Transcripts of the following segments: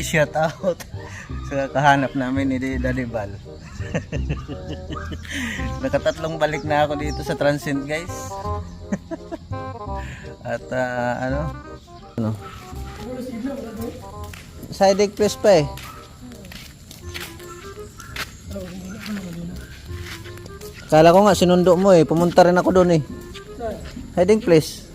Guys, shout out sa kahanap namin ni Daddy Bal. Nakatatlong balik na ako dito sa Transcend guys. At ah, ano? Ano? Side press pa eh. Kala ko nga sinundo mo eh. Pumunta rin ako doon eh. Heading place.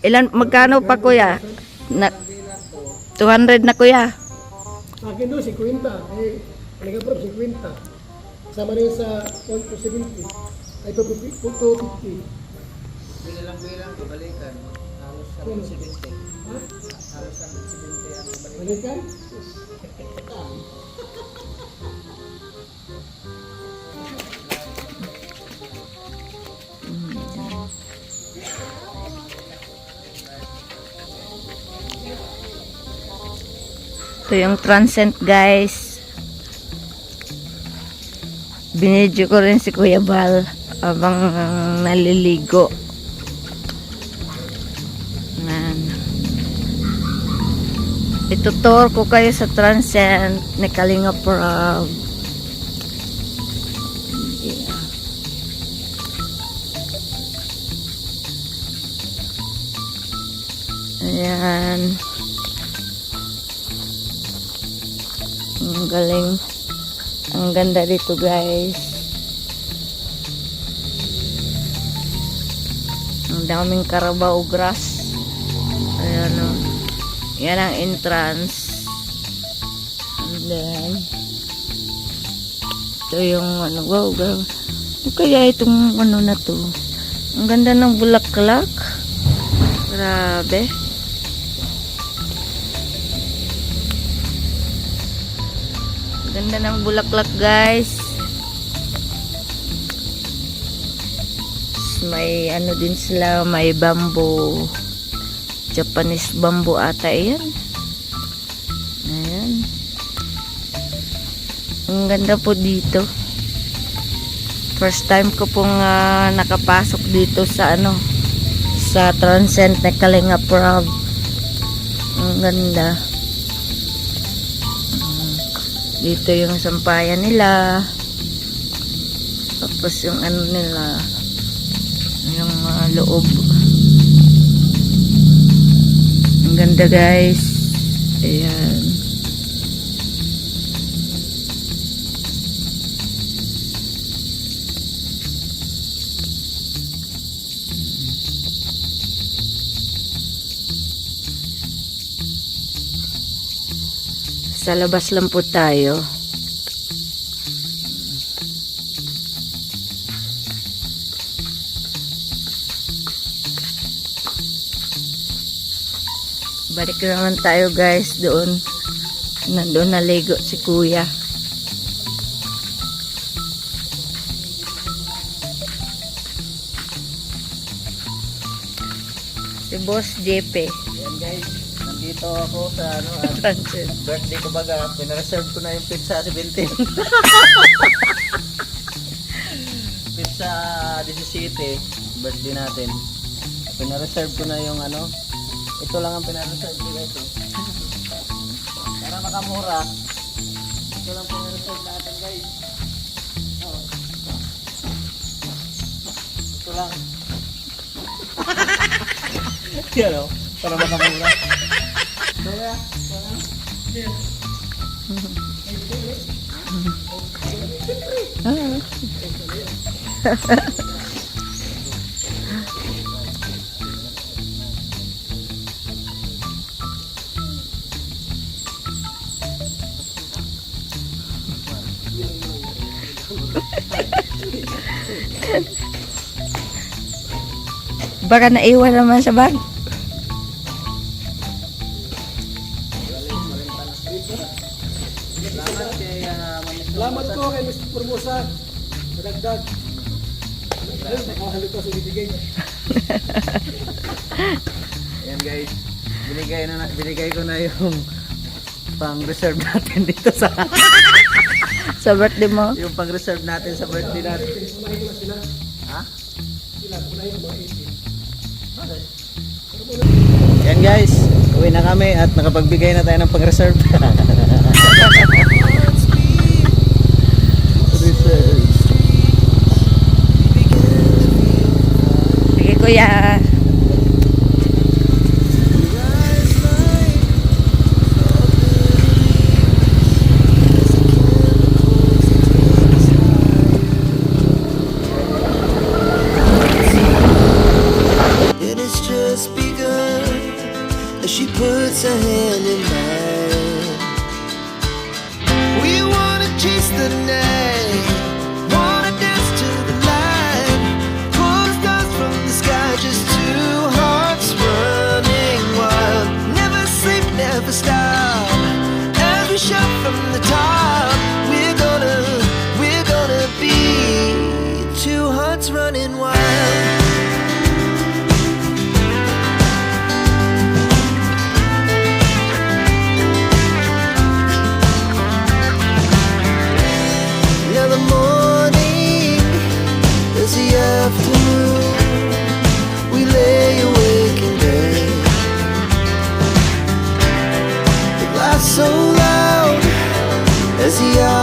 Ilan, magkano pa kuya? Na, 200 na kuya. Akin doon, 50. Eh, Aliga Prof, 50. Sama rin sa 170. Ay, 250. Bilang-bilang kabalikan. Halos sa 70. Ha? Halos sa 70 ang kabalikan. Balikan? Ito yung transcend guys. Binidyo ko rin si Kuya Bal habang naliligo. Yan. Itutur ko kayo sa transcend ni Kalinga Prab. Ayan. Ang galing. Ang ganda dito guys. Ang daming carabao grass. Ayan o. Yan ang entrance. And then, ito yung ano, wow, grabe. Ano kaya itong ano na to? Ang ganda ng bulaklak. Grabe. Ganda ng bulaklak guys. May ano din sila, may bamboo. Japanese bamboo ata yan. Ayan. Ang ganda po dito. First time ko pong ah, nakapasok dito sa ano sa Transcend na Kalinga Prab. Ang ganda. Dito yung sampayan nila. Tapos yung ano nila. Yung ah, loob. Ang ganda guys. Ayan. Sa labas lang po tayo. Balik naman tayo guys doon. Nandun naligo si kuya. Si Boss JP. Ayan guys, nandito ako sa ano, ah, Transcend. birthday ko baga. Pinareserve ko na yung pizza 17. pizza 17, birthday natin. Pinareserve ko na yung ano, ito lang ang pinareserve ko oh. Para makamura. Ito lang pinareserve natin guys. Oh. Ito lang. Yan o, para makamura. Baka naiwan naman sa bag. Dagdag. Ayun, nakahalukas ang ibigay niya. Ayan guys, binigay, na, binigay ko na yung pang-reserve natin dito sa sa birthday mo? Yung pang-reserve natin sa birthday natin. Ha? Yan guys, uwi na kami at nakapagbigay na tayo ng pang-reserve. Kuya so loud as he.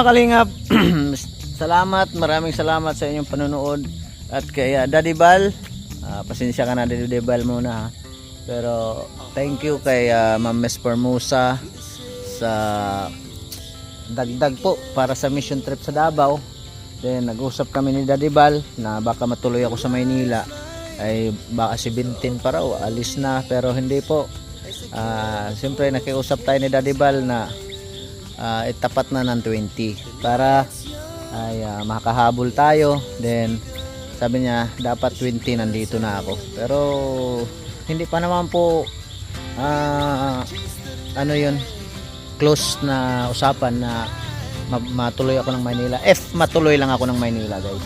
Mga kalingap, salamat, maraming salamat sa inyong panonood. At kay ah, Daddy Bal, ah, pasensya ka na Daddy Bal muna ha. Pero thank you kay ah, Ma'am Miss Formosa sa dagdag po para sa mission trip sa Davao. Then nag-usap kami ni Daddy Bal na baka matuloy ako sa Maynila. Ay baka si Bintin pa raw, alis na pero hindi po. Ah, siyempre nakiusap tayo ni Daddy Bal na ah, itapat na ng 20 para ay ah, makahabol tayo. Then sabi niya dapat 20 nandito na ako. Pero hindi pa naman po ah, ano 'yun close na usapan na ma- matuloy ako ng Maynila. F matuloy lang ako ng Maynila, guys.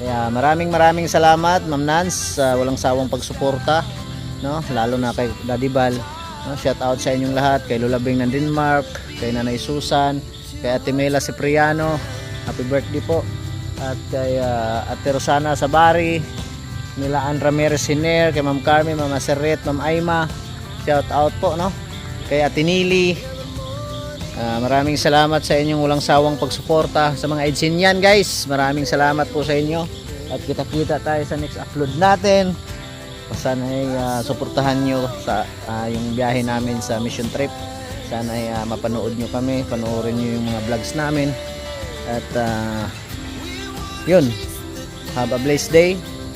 Kaya maraming maraming salamat, Ma'am Nance, sa walang sawang pagsuporta, no? Lalo na kay Daddy Bal. No? Shout out sa inyong lahat, kay Lola Bing ng Denmark, kay Nanay Susan, kay Ate Mela Cipriano. Happy birthday po. At kay ah, Ate Rosana Sabari, nila Ann Ramirez Hiner, kay Ma'am Carmen, Ma'am Aseret, Ma'am Aima. Shout out po, no? Kay Ate Nili, Ah, maraming salamat sa inyong walang sawang pagsuporta sa mga Edsinyan guys. Maraming salamat po sa inyo. At kita-kita tayo sa next upload natin. Sana ay ah, suportahan nyo sa ah, yung biyahe namin sa mission trip. Sana ay ah, mapanood nyo kami, panoorin nyo yung mga vlogs namin. At ah, yun, have a blessed day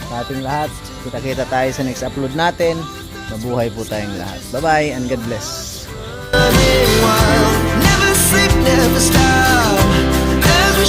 sa ating lahat. Kita-kita tayo sa next upload natin. Mabuhay po tayong lahat. Bye-bye and God bless. Never sleep, never stop. As we